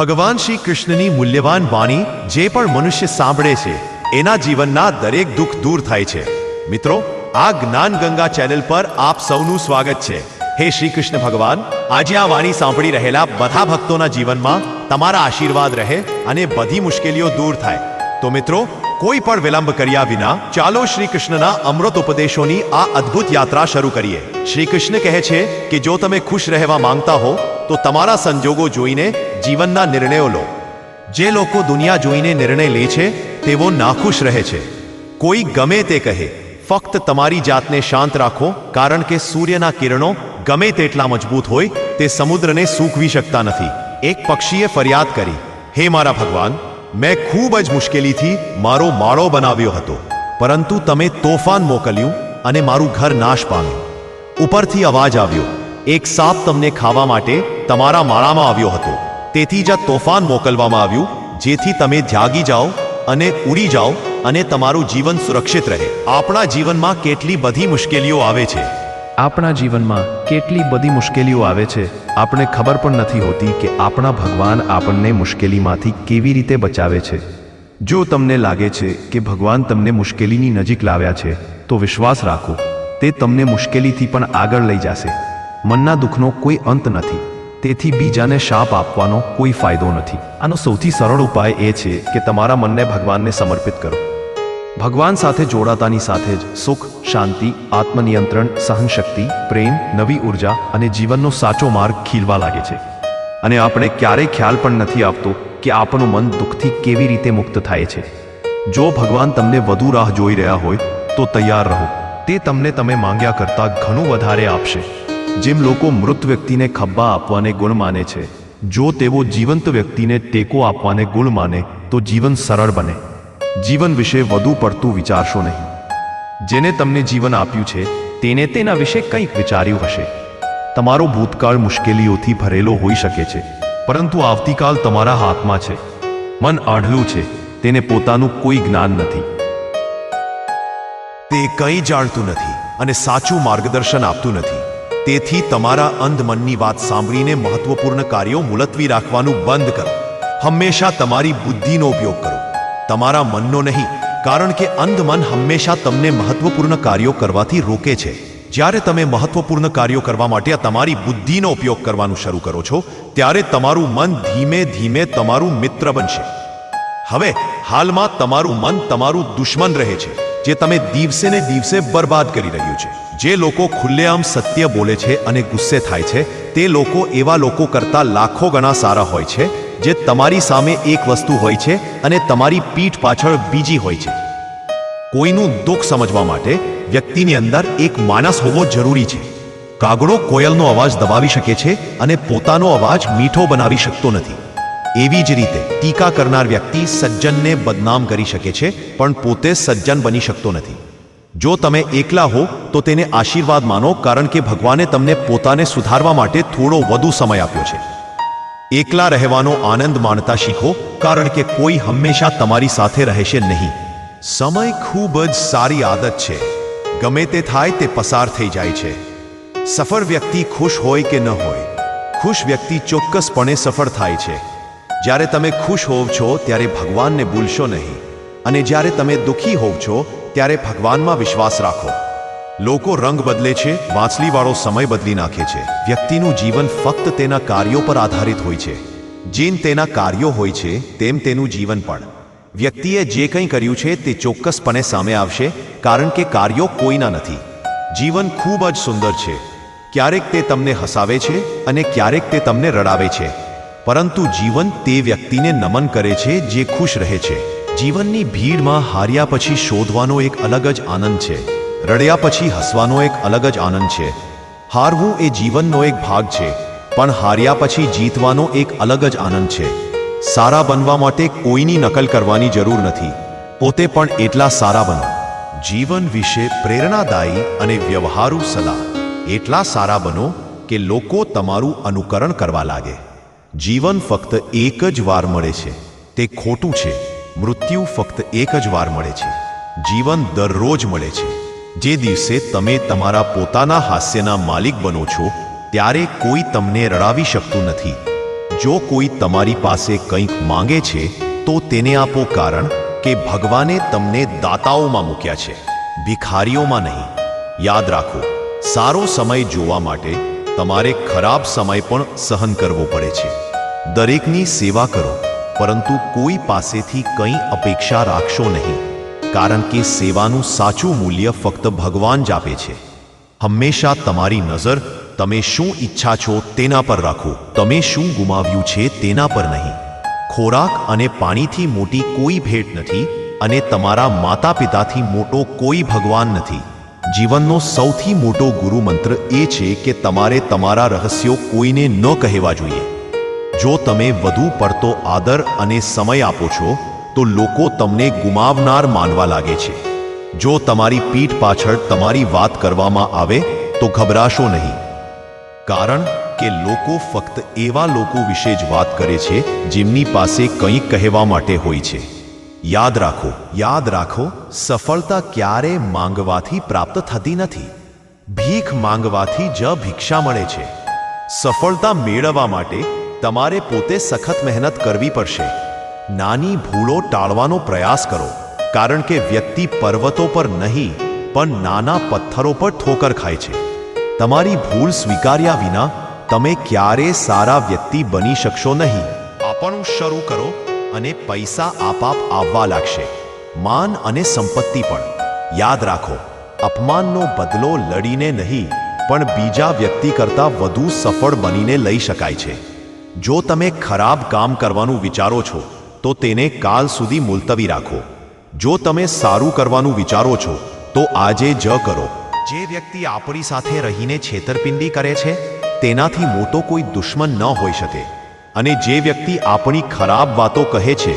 ભગવાન શ્રી કૃષ્ણની મૂલ્યવાન વાણી જે પણ મનુષ્ય સાંભળે છે, એના જીવનના દરેક દુઃખ દૂર થાય છે. મિત્રો, આ જ્ઞાન ગંગા ચેનલ પર આપ સૌનું સ્વાગત છે. હે શ્રી કૃષ્ણ ભગવાન, આજે આ વાણી સાંભળી રહેલા બધા ભક્તોના જીવનમાં તમારા આશીર્વાદ રહે અને બધી મુશ્કેલીઓ દૂર થાય. તો મિત્રો, કોઈ પણ વિલંબ કર્યા વિના ચાલો શ્રી કૃષ્ણના અમૃત ઉપદેશોની આ અદ્ભુત યાત્રા શરૂ કરીએ. શ્રી કૃષ્ણ કહે છે કે જો તમે ખુશ રહેવા માંગતા હો તો તમારા સંજોગો જોઈને જીવનના નિર્ણયો લો. જે લોકો દુનિયા જોઈને નિર્ણય લે છે, તેઓ નાખુશ રહે છે. કોઈ ગમે તે કહે, ફક્ત તમારી જાતને શાંત રાખો, કારણ કે સૂર્યના કિરણો ગમે તેટલા મજબૂત હોય, તે સમુદ્રને સૂકવી શકતા નથી. એક પક્ષીએ ફરિયાદ કરી, હે મારા ભગવાન, મેં ખૂબ જ મુશ્કેલીથી મારો માળો બનાવ્યો હતો, પરંતુ તમે તોફાન મોકલ્યું અને મારું ઘર નાશ પામ્યું. ઉપરથી અવાજ આવ્યો, એક સાપ તમને ખાવા માટે તમારા માળામાં આવ્યો હતો. તેથી જ આ તોફાન મોકલવામાં આવ્યું, જેથી તમે જાગી જાઓ અને ઉડી જાઓ અને તમારું જીવન સુરક્ષિત રહે. આપણા જીવનમાં કેટલી બધી મુશ્કેલીઓ આવે છે. આપણા જીવનમાં કેટલી બધી મુશ્કેલીઓ આવે છે. આપણે ખબર પણ નથી હોતી કે આપણા ભગવાન આપણને મુશ્કેલીમાંથી કેવી રીતે બચાવે છે. જો તમને લાગે છે કે ભગવાન તમને મુશ્કેલીની નજીક લાવ્યા છે, તો વિશ્વાસ રાખો. તે તમને મુશ્કેલીથી પણ આગળ લઈ જશે. મનના દુઃખનો કોઈ અંત નથી. તેથી બીજાને શાપ આપવાનો કોઈ ફાયદો નથી. આનો સૌથી સરળ ઉપાય એ છે કે તમારા મનને ભગવાનને સમર્પિત કરો. ભગવાન સાથે જોડાતાની સાથે જ સુખ, શાંતિ, આત્મનિયંત્રણ, સહનશક્તિ, પ્રેમ, નવી ઊર્જા અને જીવનનો સાચો માર્ગ ખીલવા લાગે છે. અને આપણે ક્યારેય ખ્યાલ પણ નથી આપતો કે આપણું મન દુઃખથી કેવી રીતે મુક્ત થાય છે. જો ભગવાન તમને વધુ રાહ જોઈ રહ્યા હોય, તો તૈયાર રહો. તે તમને તમે માંગ્યા કરતાં ઘણું વધારે આપશે. જેમ લોકો મૃત વ્યક્તિને ખભા આપવાને ગુણ માને છે, જો તેઓ જીવંત વ્યક્તિને ટેકો આપવાને ગુણ માને, તો જીવન સરળ બને. જીવન વિશે વધુ પડતું વિચારશો નહીં. જેને તમને જીવન આપ્યું છે, તેને તેના વિશે કંઈક વિચાર્યું હશે. તમારો ભૂતકાળ મુશ્કેલીઓથી ભરેલો હોઈ શકે છે, પરંતુ આવતીકાલ તમારા હાથમાં છે. મન આઢલું છે, તેને પોતાનું કોઈ જ્ઞાન નથી. તે કંઈ જાણતું નથી અને સાચું માર્ગદર્શન આપતું નથી. તેથી તમારા અંધ મનની વાત સાંભળીને મહત્વપૂર્ણ કાર્યો મુલતવી રાખવાનું બંધ કરો. હંમેશા તમારી બુદ્ધિનો ઉપયોગ કરો. તમારા મનનો નહીં, કારણ કે અંધ મન હંમેશા તમને મહત્વપૂર્ણ કાર્યો કરવાથી રોકે છે. જ્યારે તમે મહત્વપૂર્ણ કાર્યો કરવા માટે તમારી બુદ્ધિનો ઉપયોગ કરવાનું શરૂ કરો છો, ત્યારે તમારું મન ધીમે ધીમે તમારું મિત્ર બનશે. હવે, હાલમાં તમારું મન તમારું દુશ્મન રહે છે. જે તમે દિવસે ને દિવસે બરબાદ કરી રહ્યું છે. જે લોકો ખુલ્લેઆમ સત્ય બોલે છે અને ગુસ્સે થાય છે, તે લોકો એવા લોકો કરતા લાખો ગણા સારા હોય છે, જે તમારી સામે એક વસ્તુ હોય છે અને તમારી પીઠ પાછળ બીજી હોય છે. કોઈનું દુઃખ સમજવા માટે વ્યક્તિની અંદર એક માણસ હોવો જરૂરી છે. કાગડો કોયલનો અવાજ દબાવી શકે છે અને પોતાનો અવાજ મીઠો બનાવી શકતો નથી. એવી જ રીતે ટીકા કરનાર વ્યક્તિ સજ્જનને બદનામ કરી શકે છે, પણ પોતે સજ્જન બની શકતો નથી. જો તમે એકલા હો, તો તેને આશીર્વાદ માનો, કારણ કે ભગવાને તમને પોતાને સુધારવા માટે થોડો વધુ સમય આપ્યો છે. એકલા રહેવાનો આનંદ માણતા શીખો, કારણ કે કોઈ હંમેશા તમારી સાથે રહેશે નહીં. સમય ખૂબ જ સારી આદત છે. ગમે તે થાય તે પસાર થઈ જાય છે. સફળ વ્યક્તિ ખુશ હોય કે ન હોય? ખુશ વ્યક્તિ ચોક્કસપણે સફળ થાય છે. જ્યારે તમે ખુશ હોવ છો, ત્યારે ભગવાનને ભૂલશો નહીં. અને જ્યારે તમે દુઃખી હોવ છો, ત્યારે ભગવાનમાં વિશ્વાસ રાખો. લોકો રંગ બદલે છે, વાંચલીવાળો સમય બદલી નાખે છે. વ્યક્તિનું જીવન ફક્ત તેના કાર્યો પર આધારિત હોય છે. જેમ તેના કાર્યો હોય છે, તેમ તેનું જીવન પણ. વ્યક્તિએ જે કંઈ કર્યું છે, તે ચોક્કસપણે સામે આવશે, કારણ કે કાર્યો કોઈના નથી. જીવન ખૂબ જ સુંદર છે. ક્યારેક તે તમને હસાવે છે, અને ક્યારેક તે તમને રડાવે છે. પરંતુ જીવન તે વ્યક્તિને નમન કરે છે જે ખુશ રહે છે. જીવનની ભીડમાં હાર્યા પછી શોધવાનો એક અલગ જ આનંદ છે. રડ્યા પછી હસવાનો એક અલગ જ આનંદ છે. હારવું એ જીવનનો એક ભાગ છે, પણ હાર્યા પછી જીતવાનો એક અલગ જ આનંદ છે. સારા બનવા માટે કોઈની નકલ કરવાની જરૂર નથી. પોતે પણ એટલા સારા બનો. જીવન વિશે પ્રેરણાદાયી અને વ્યવહારુ સલાહ. એટલા સારા બનો કે લોકો તમારું અનુકરણ કરવા લાગે. જીવન ફક્ત એક જ વાર મળે છે. તે ખોટું છે. મૃત્યુ ફક્ત એક જ વાર મળે છે. જીવન દરરોજ મળે છે. જે દિવસે તમે તમારા પોતાના હાસ્યના માલિક બનો છો, ત્યારે કોઈ તમને રડાવી શકતું નથી. જો કોઈ તમારી પાસે કંઈક માંગે છે, તો તેને આપો કારણ કે ભગવાને તમને દાતાઓમાં મૂક્યા છે. ભિખારીઓમાં નહીં. યાદ રાખો, સારો સમય જોવા માટે તમારે ખરાબ સમય પણ સહન કરવો પડે છે. દરેકની સેવા કરો, પરંતુ કોઈ પાસેથી કંઈ અપેક્ષા રાખશો નહીં, કારણ કે સેવાનું સાચું મૂલ્ય ફક્ત ભગવાન જ આપે છે. હંમેશા તમારી નજર, તમે શું ઈચ્છા છો તેના પર રાખો, તમે શું ગુમાવ્યું છે તેના પર નહીં. ખોરાક અને પાણીથી મોટી કોઈ ભેટ નથી અને તમારા માતા પિતાથી મોટો કોઈ ભગવાન નથી. જીવનનો સૌથી મોટો ગુરુ મંત્ર એ છે કે તમારે તમારા રહસ્યો કોઈને ન કહેવા જોઈએ. જો તમે વધુ પડતો આદર અને સમય આપો છો, તો લોકો તમને ગુમાવનાર માનવા લાગે છે. જો તમારી પીઠ પાછળ તમારી વાત કરવામાં આવે, તો ગભરાશો નહીં. કારણ કે લોકો ફક્ત એવા લોકો વિશે જ વાત કરે છે, જેમની પાસે કંઈક કહેવા માટે હોય છે. યાદ રાખો યાદ રાખો, સફળતા ક્યારે માંગવાથી પ્રાપ્ત થતી નથી. ભીખ માંગવાથી જ ભિક્ષા મળે છે. સફળતા મેળવવા માટે તમારે પોતે સખત મહેનત કરવી પડશે. નાની ભૂલો ટાળવાનો પ્રયાસ કરો, કારણ કે વ્યક્તિ પર્વતો પર નહીં, પણ નાના પથ્થરો પર ઠોકર ખાય છે. તમારી ભૂલ સ્વીકાર્યા વિના તમે ક્યારે સારા વ્યક્તિ બની શકશો નહીં. આપણું શરૂ કરો અને પૈસા આપાપ આવવા લાગશે. માન અને સંપત્તિ પણ. યાદ રાખો, અપમાનનો બદલો લડીને નહીં, પણ બીજા વ્યક્તિ કરતાં વધુ સફળ બનીને લઈ શકાય છે. જો તમે ખરાબ કામ કરવાનું વિચારો છો, તો તેને કાલ સુધી મુલતવી રાખો. જો તમે સારું કરવાનું વિચારો છો, તો આજે જ કરો. જે વ્યક્તિ આપણી સાથે રહીને છેતરપિંડી કરે છે, તેનાથી મોટો કોઈ દુશ્મન ન હોઈ શકે. અને જે વ્યક્તિ આપણી ખરાબ વાતો કહે છે,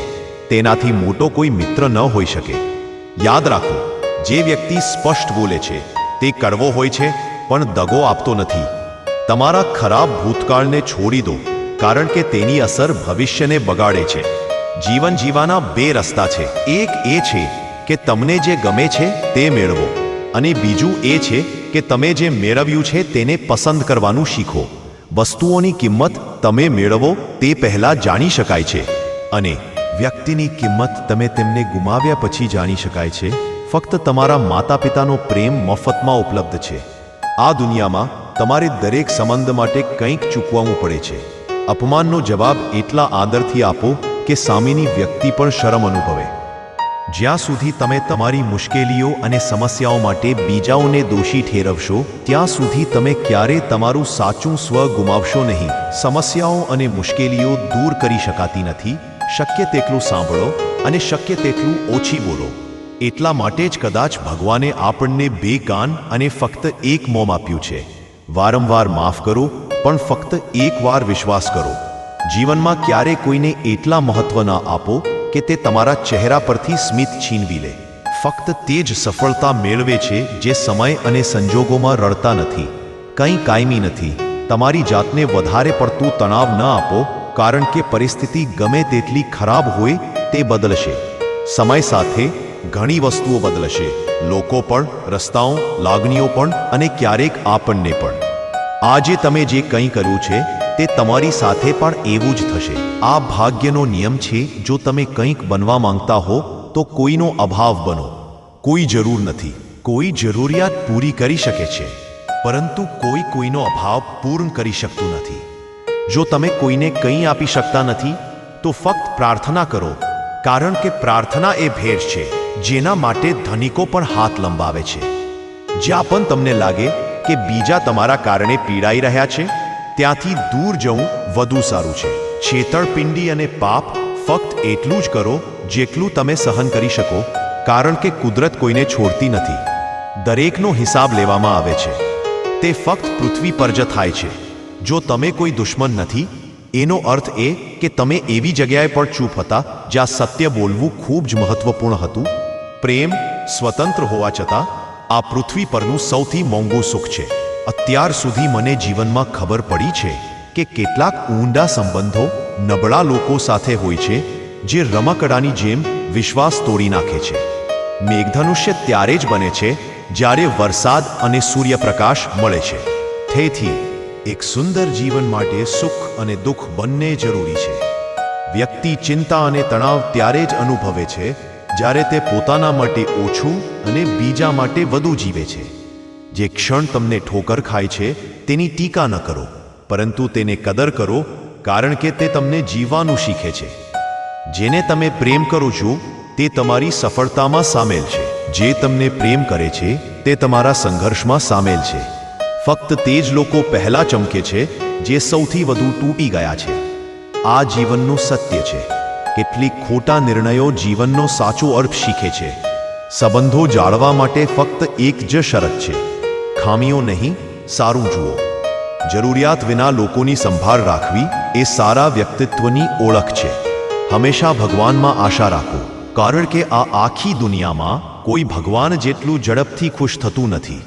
તેનાથી મોટો કોઈ મિત્ર ન હોઈ શકે. યાદ રાખો, જે વ્યક્તિ સ્પષ્ટ બોલે છે, તે કડવો હોય છે, પણ દગો આપતો નથી. તમારા ખરાબ ભૂતકાળને છોડી દો, કારણ કે તેની અસર ભવિષ્યને બગાડે છે. જીવન જીવાના બે રસ્તા છે. એક એ છે કે તમને જે ગમે છે, તે મેળવો. અને બીજું એ છે કે તમે જે મેળવ્યું છે, તેને પસંદ કરવાનું શીખો. વસ્તુઓની કિંમત તમે મેળવો તે પહેલા જાણી શકાય છે. અને વ્યક્તિની કિંમત તમે તેમને ગુમાવ્યા પછી જાણી શકાય છે. ફક્ત તમારા માતા પિતાનો પ્રેમ મફતમાં ઉપલબ્ધ છે. આ દુનિયામાં તમારે દરેક સંબંધ માટે કંઈક ચૂકવવું પડે છે. અપમાનનો જવાબ એટલા આદરથી આપો કે સામેની વ્યક્તિ પણ શરમ અનુભવે. જ્યાં સુધી તમે તમારી મુશ્કેલીઓ અને સમસ્યાઓ માટે બીજાઓને દોષી ઠેરવશો, ત્યાં સુધી તમે ક્યારે તમારું સાચું સ્વ ગુમાવશો નહીં. સમસ્યાઓ અને મુશ્કેલીઓ દૂર કરી શકાતી નથી. શક્ય તેટલું સાંભળો અને શક્ય તેટલું ઓછી બોલો. એટલા માટે જ કદાચ ભગવાને આપણને બે કાન અને ફક્ત એક મોમ આપ્યું છે. વારંવાર માફ કરો, પણ ફક્ત એકવાર વિશ્વાસ કરો. જીવનમાં ક્યારે કોઈને એટલા મહત્વ ના આપો કે તે તમારા ચહેરા પરથી સ્મિત છીનવી લે. ફક્ત તે જ સફળતા મેળવે છે જે સમય અને સંજોગોમાં રડતા નથી. કંઈ કાયમી નથી. તમારી જાતને વધારે પડતું તણાવ ન આપો, કારણ કે પરિસ્થિતિ ગમે તેટલી ખરાબ હોય તે બદલશે. સમય સાથે ઘણી વસ્તુઓ બદલશે. લોકો પણ, રસ્તાઓ, લાગણીઓ પણ અને ક્યારેક આપણને પણ. આજે તમે જે કંઈ કર્યું છે તે તમારી સાથે પણ એવું જ થશે. આ ભાગ્યનો નિયમ છે, જો તમે કંઈક બનવા માંગતા હો, તો કોઈનો અભાવ બનો. કોઈ જરૂર નથી. કોઈ જરૂરિયાત પૂરી કરી શકે છે. પરંતુ કોઈ કોઈનો અભાવ પૂર્ણ કરી શકતું નથી. જો તમે કોઈને કંઈ આપી શકતા નથી, તો ફક્ત પ્રાર્થના કરો. કારણ કે પ્રાર્થના એ ભેર છે, જેના માટે ધનિકો પણ હાથ લંબાવે છે. જ્યાં પણ તમને લાગે કે બીજા તમારા કારણે પીડાઈ રહ્યા છે ત્યાંથી દૂર જવું વધુ સારું છે. છેતરપિંડી અને પાપ ફક્ત એટલું જ કરો જેટલું તમે સહન કરી શકો, કારણ કે કુદરત કોઈને છોડતી નથી. દરેકનો હિસાબ લેવામાં આવે છે. તે ફક્ત પૃથ્વી પર જ થાય છે. જો તમે કોઈ દુશ્મન નથી, એનો અર્થ એ કે તમે એવી જગ્યાએ પણ ચૂપ હતા જ્યાં સત્ય બોલવું ખૂબ જ મહત્વપૂર્ણ હતું. પ્રેમ સ્વતંત્ર હોવા છતાં, આ પૃથ્વી પરનું સૌથી મોંઘું સુખ છે. અત્યાર સુધી મને જીવનમાં ખબર પડી છે કે કેટલાક ઊંડા સંબંધો નબળા લોકો સાથે હોય છે, જે રમકડાની જેમ વિશ્વાસ તોડી નાખે છે. મેઘધનુષ્ય ત્યારે જ બને છે, જ્યારે વરસાદ અને સૂર્યપ્રકાશ મળે છે. તેથી, એક સુંદર જીવન માટે સુખ અને દુઃખ બંને જરૂરી છે. વ્યક્તિ ચિંતા અને તણાવ ત્યારે જ અનુભવે છે, જ્યારે તે પોતાના માટે ઓછું અને બીજા માટે વધુ જીવે છે. જે ક્ષણ તમને ઠોકર ખાય છે, તેની ટીકા ન કરો, પરંતુ તેને કદર કરો, કારણ કે તે તમને જીવવાનું શીખે છે. જેને તમે પ્રેમ કરો છો, તે તમારી સફળતામાં સામેલ છે. જે તમને પ્રેમ કરે છે, તે તમારા સંઘર્ષમાં સામેલ છે. ફક્ત તે જ લોકો પહેલા ચમકે છે, જે સૌથી વધુ તૂટી ગયા છે. આ જીવનનું સત્ય છે. કેટલીક ખોટા નિર્ણયો જીવનનો સાચો અર્થ શીખે છે. સંબંધો જાળવા માટે ફક્ત એક જ શરત છે. ખામીઓ નહીં, સારું જુઓ. જરૂરિયાત વિના લોકોની સંભાળ રાખવી એ સારા વ્યક્તિત્વની ઓળખ છે. હંમેશા ભગવાનમાં આશા રાખો. કારણ કે આ આખી દુનિયામાં કોઈ ભગવાન જેટલું ઝડપથી ખુશ થતું નથી.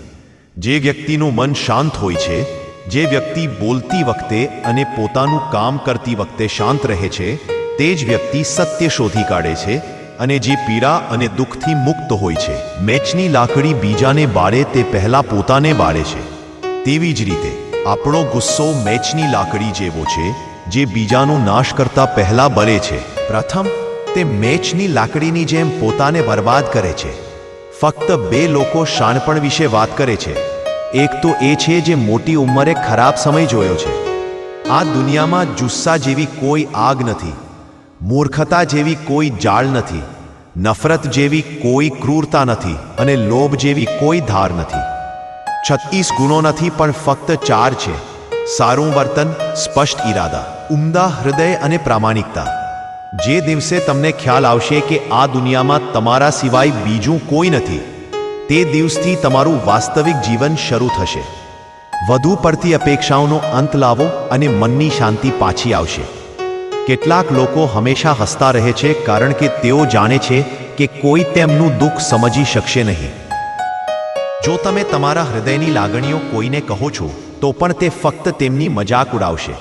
જે વ્યક્તિનું મન શાંત હોય છે, જે વ્યક્તિ બોલતી વખતે અને પોતાનું કામ કરતી વખતે શાંત રહે છે, તે જ વ્યક્તિ સત્ય શોધી કાઢે છે અને જે પીડા અને દુઃખથી મુક્ત હોય છે, મેચની લાકડી બીજાને બાળે તે પહેલા પોતાને બાળે છે. તેવી જ રીતે, આપણો ગુસ્સો મેચની લાકડી જેવો છે, જે બીજાનો નાશ કરતા પહેલા બળે છે. પ્રથમ, તે મેચની લાકડીની જેમ પોતાને બરબાદ કરે છે. ફક્ત બે લોકો શાણપણ વિશે વાત કરે છે. એક તો એ છે જે મોટી ઉંમરે ખરાબ સમય જોયો છે. આ દુનિયામાં જુસ્સા જેવી કોઈ આગ નથી. મૂર્ખતા જેવી કોઈ જાળ નથી, નફરત જેવી કોઈ ક્રૂરતા નથી અને લોભ જેવી કોઈ ધાર નથી. છત્રીસ ગુણો નથી પણ ફક્ત ચાર છે. સારું વર્તન, સ્પષ્ટ ઈરાદા, ઉમદા હૃદય અને પ્રામાણિકતા. જે દિવસે તમને ખ્યાલ આવશે કે આ દુનિયામાં તમારા સિવાય બીજું કોઈ નથી, તે દિવસથી તમારું વાસ્તવિક જીવન શરૂ થશે. વધુ પડતી અપેક્ષાઓનો અંત લાવો અને મનની શાંતિ પાછી આવશે. કેટલાક લોકો હંમેશા હસતા રહે છે કારણ કે તેઓ જાણે છે કે કોઈ તેમનું દુઃખ સમજી શકશે નહીં. જો તમે તમારા હૃદયની લાગણીઓ કોઈને કહો છો, તો પણ તે ફક્ત તેમની મજાક ઉડાવશે.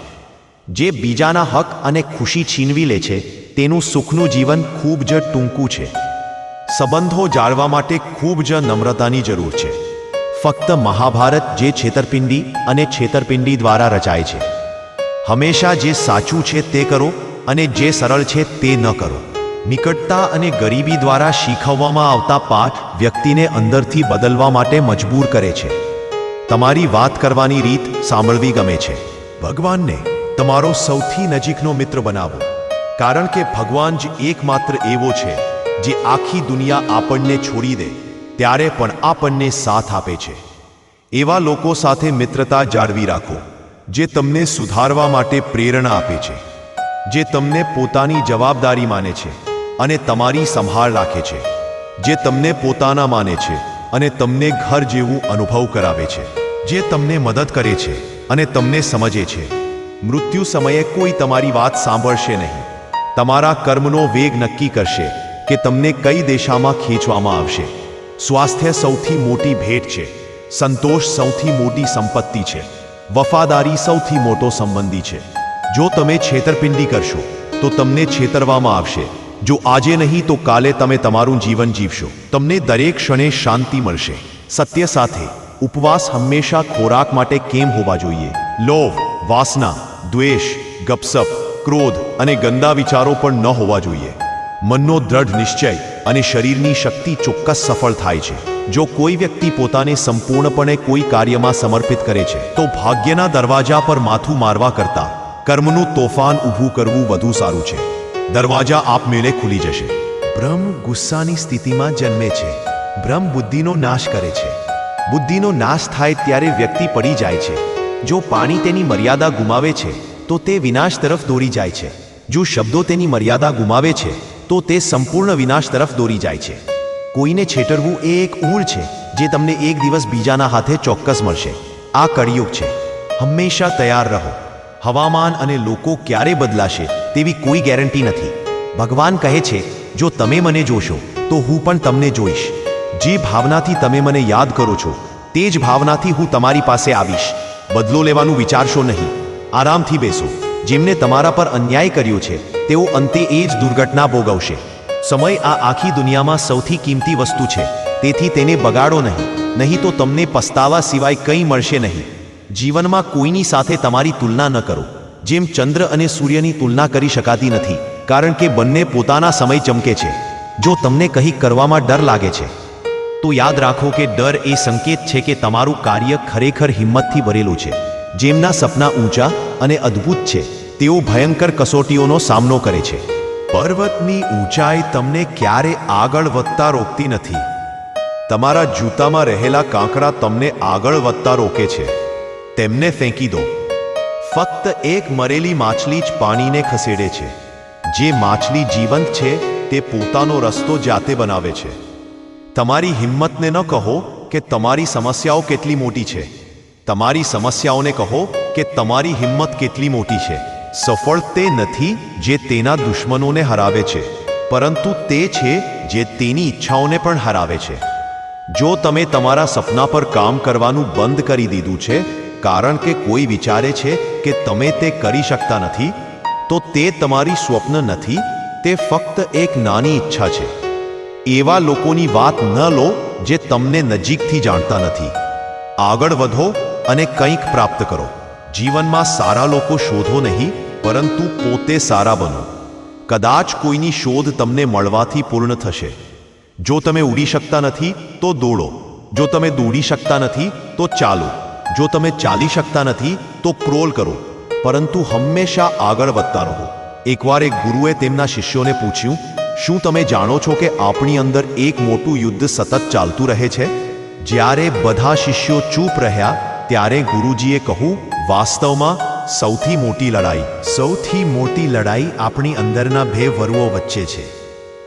જે બીજાના હક અને ખુશી છીનવી લે છે, તેનું સુખનું જીવન ખૂબ જ ટૂંકું છે. સંબંધો જાળવા માટે ખૂબ જ નમ્રતાની જરૂર છે. ફક્ત મહાભારત જે છેતરપિંડી અને છેતરપિંડી દ્વારા રચાય છે. હંમેશા જે સાચું છે તે કરો અને જે સરળ છે તે ન કરો. નિકટતા અને ગરીબી દ્વારા શીખવવામાં આવતા પાઠ વ્યક્તિને અંદરથી બદલવા માટે મજબૂર કરે છે. તમારી વાત કરવાની રીત સાંભળવી ગમે છે. ભગવાનને તમારો સૌથી નજીકનો મિત્ર બનાવો. કારણ કે ભગવાન જ એકમાત્ર એવો છે, જે આખી દુનિયા આપણને છોડી દે, ત્યારે પણ આપણને સાથ આપે છે. એવા લોકો સાથે મિત્રતા જાળવી રાખો. જે તમને સુધારવા માટે પ્રેરણા આપે છે, જે તમને પોતાની જવાબદારી માને છે અને તમારી સંભાળ રાખે છે, જે તમને પોતાના માને છે અને તમને ઘર જેવું અનુભવ કરાવે છે, જે તમને મદદ કરે છે અને તમને સમજે છે. મૃત્યુ સમયે કોઈ તમારી વાત સાંભળશે નહીં. તમારા કર્મનો વેગ નક્કી કરશે કે તમને કઈ દિશામાં ખેંચવામાં આવશે. સ્વાસ્થ્ય સૌથી મોટી ભેટ છે. સંતોષ સૌથી મોટી સંપત્તિ છે. વફાદારી સૌથી મોટો સંબંધી છે. જો તમે છેતરપિંડી કરશો, તો તમને છેતરવામાં આવશે. જો આજે નહીં, તો કાલે તમે તમારું જીવન જીવશો. તમને દરેક ક્ષણે શાંતિ મળશે. સત્ય સાથે, ઉપવાસ હંમેશા ખોરાક માટે કેમ હોવા જોઈએ? લોભ, વાસના, દ્વેષ, ગપસપ, ક્રોધ અને ગંદા વિચારો પણ ન હોવા જોઈએ. મનનો દ્રઢ નિશ્ચય અને શરીરની શક્તિ ચોક્કસ સફળ થાય છે. જો કોઈ વ્યક્તિ પોતાને સંપૂર્ણપણે કોઈ કાર્યમાં સમર્પિત કરે છે, તો ભાગ્યના દરવાજા પર માથું મારવા કરતા કર્મનું તોફાન ઊભું કરવું વધુ સારું છે. દરવાજા આપમેળે ખુલી જશે. બ્રહ્મ ગુસ્સાની સ્થિતિમાં જન્મે છે. બ્રહ્મ બુદ્ધિનો નાશ કરે છે. બુદ્ધિનો નાશ થાય ત્યારે વ્યક્તિ પડી જાય છે. જો પાણી તેની મર્યાદા ગુમાવે છે, તો તે વિનાશ તરફ દોરી જાય છે. જો શબ્દો તેની મર્યાદા ગુમાવે છે, તો તે સંપૂર્ણ વિનાશ તરફ દોરી જાય છે. કોઈને છેતરવું એ એક ઊંડ છે, જે તમને એક દિવસ બીજાના હાથે ચોક્કસ મળશે. આ કળિયુગ છે. હંમેશા તૈયાર રહો. હવામાન અને લોકો ક્યારે બદલાશે તેવી કોઈ ગેરંટી નથી. ભગવાન કહે છે, જો તમે મને જોશો, તો હું પણ તમને જોઈશ. જે ભાવનાથી તમે મને યાદ કરો છો, તે જ ભાવનાથી હું તમારી પાસે આવીશ. બદલો લેવાનું વિચારશો નહીં. આરામથી બેસો. જેમને તમારા પર અન્યાય કર્યો છે, તેઓ અંતે એ જ દુર્ઘટના ભોગવશે. સમય આ આખી દુનિયામાં સૌથી કિંમતી વસ્તુ છે. તેથી તેને બગાડો નહીં. નહીં તો તમને પસ્તાવા સિવાય કંઈ મળશે નહીં. જીવનમાં કોઈની સાથે તમારી તુલના ન કરો. જેમ ચંદ્ર અને સૂર્યની તુલના કરી શકાતી નથી. કારણ કે બંને પોતાના સમય ચમકે છે. જો તમને કંઈક કરવામાં ડર લાગે છે, તો યાદ રાખો કે ડર એ સંકેત છે કે તમારું કાર્ય ખરેખર હિંમતથી ભરેલું છે. જેમના સપના ઊંચા અને અદ્ભુત છે, તેઓ ભયંકર કસોટીઓનો સામનો કરે છે. પર્વતની ઊંચાઈ તમને ક્યારે આગળ વધતા રોકતી નથી. તમારા જૂતામાં રહેલા કાંકરા તમને આગળ વધતા રોકે છે. તેમને ફેંકી દો. ફક્ત એક મરેલી માછલી જ પાણીને ખસેડે છે. જે માછલી જીવંત છે, તે પોતાનો રસ્તો જાતે બનાવે છે. તમારી હિંમતને ન કહો કે તમારી સમસ્યાઓ કેટલી મોટી છે. તમારી સમસ્યાઓને કહો કે તમારી હિંમત કેટલી મોટી છે. સફળ તે નથી જે તેના દુશ્મનોને હરાવે છે, પરંતુ તે છે જે તેની ઈચ્છાઓને પણ હરાવે છે. જો તમે તમારા સપના પર કામ કરવાનું બંધ કરી દીધું છે, કારણ કે કોઈ વિચારે છે કે તમે તે કરી શકતા નથી, તો તે તમારી સ્વપ્ન નથી, તે ફક્ત એક નાની ઈચ્છા છે. એવા લોકોની વાત ન લો જે તમને નજીકથી જાણતા નથી. આગળ વધો અને કંઈક પ્રાપ્ત કરો. જીવનમાં સારા લોકો શોધો નહીં પરંતુ પોતે સારા બનો. કદાચ કોઈની શોધ તમને મળવાથી પૂર્ણ થશે. જો તમે ઉડી શકતા નથી, તો દોડો. જો તમે દોડી શકતા નથી, તો ચાલો. જો તમે ચાલી શકતા નથી, તો ક્રોલ કરો. પરંતુ હંમેશા આગળ વધતા રહો. એકવાર એક ગુરુએ તેમના શિષ્યોને પૂછ્યું, શું તમે જાણો છો કે આપણી અંદર એક મોટું યુદ્ધ સતત ચાલતું રહે છે? જ્યારે બધા શિષ્યો ચૂપ રહ્યા, ત્યારે ગુરુજીએ કહ્યું, વાસ્તવમાં સૌથી મોટી લડાઈ. સૌથી મોટી લડાઈ આપણી અંદરના બે વરુઓ વચ્ચે છે.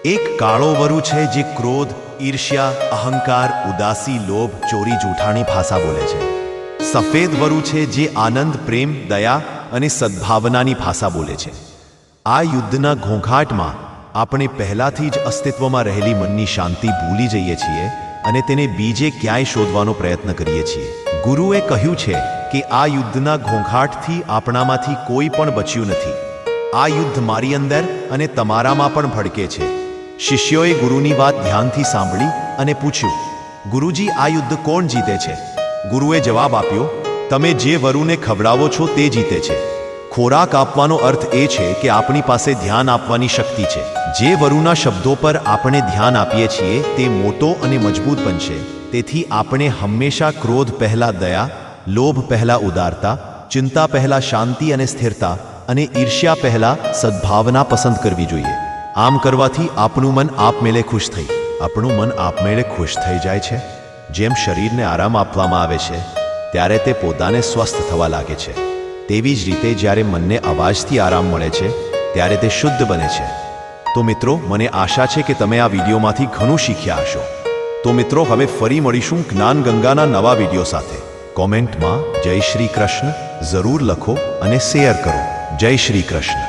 એક કાળો વરુ છે જે ક્રોધ, ઈર્ષ્યા, અહંકાર, ઉદાસી, લોભ, ચોરી, જૂઠાણી ભાષા બોલે છે. સફેદ વરુ છે જે આનંદ, પ્રેમ, દયા અને સદ્ભાવનાની ભાષા બોલે છે. આ યુદ્ધના ઘોંઘાટમાં આપણે પહેલાથી જ અસ્તિત્વમાં રહેલી મનની શાંતિ ભૂલી જઈએ છીએ અને તેને બીજે ક્યાંય શોધવાનો પ્રયત્ન કરીએ છીએ. ગુરુએ કહ્યું છે કે આ યુદ્ધના ઘોંઘાટથી આપણામાંથી કોઈ પણ બચ્યું નથી. આ યુદ્ધ મારી અંદર અને તમારામાં પણ ભડકે છે. શિષ્યોએ ગુરુની વાત ધ્યાનથી સાંભળી અને પૂછ્યું, ગુરુજી, આ યુદ્ધ કોણ જીતે છે? ગુરુએ જવાબ આપ્યો, તમે જે વરુને ખવડાવો છો તે જીતે છે. ખોરાક આપવાનો અર્થ એ છે કે આપણી પાસે ધ્યાન આપવાની શક્તિ છે. જે વરુના શબ્દો પર આપણે ધ્યાન આપીએ છીએ તે મોટો અને મજબૂત બનશે. તેથી આપણે હંમેશા ક્રોધ પહેલા દયા લોભ પહેલા ઉદારતા, ચિંતા પહેલા શાંતિ અને સ્થિરતા અને ઈર્ષ્યા પહેલા સદ્ભાવના પસંદ કરવી જોઈએ. આમ કરવાથી આપણું મન આપમેળે ખુશ થઈ. આપણું મન આપમેળે ખુશ થઈ જાય છે. જેમ શરીરને આરામ આપવામાં આવે છે, ત્યારે તે પોતાને સ્વસ્થ થવા લાગે છે. તેવી જ રીતે જ્યારે મનને અવાજથી આરામ મળે છે, ત્યારે તે શુદ્ધ બને છે. તો મિત્રો, મને આશા છે કે તમે આ વિડીયોમાંથી ઘણું શીખ્યા હશો. તો મિત્રો, હવે ફરી મળીશું જ્ઞાન ગંગાના નવા વીડિયો સાથે. કોમેન્ટમાં જય શ્રી કૃષ્ણ જરૂર લખો અને શેર કરો. જય શ્રી કૃષ્ણ.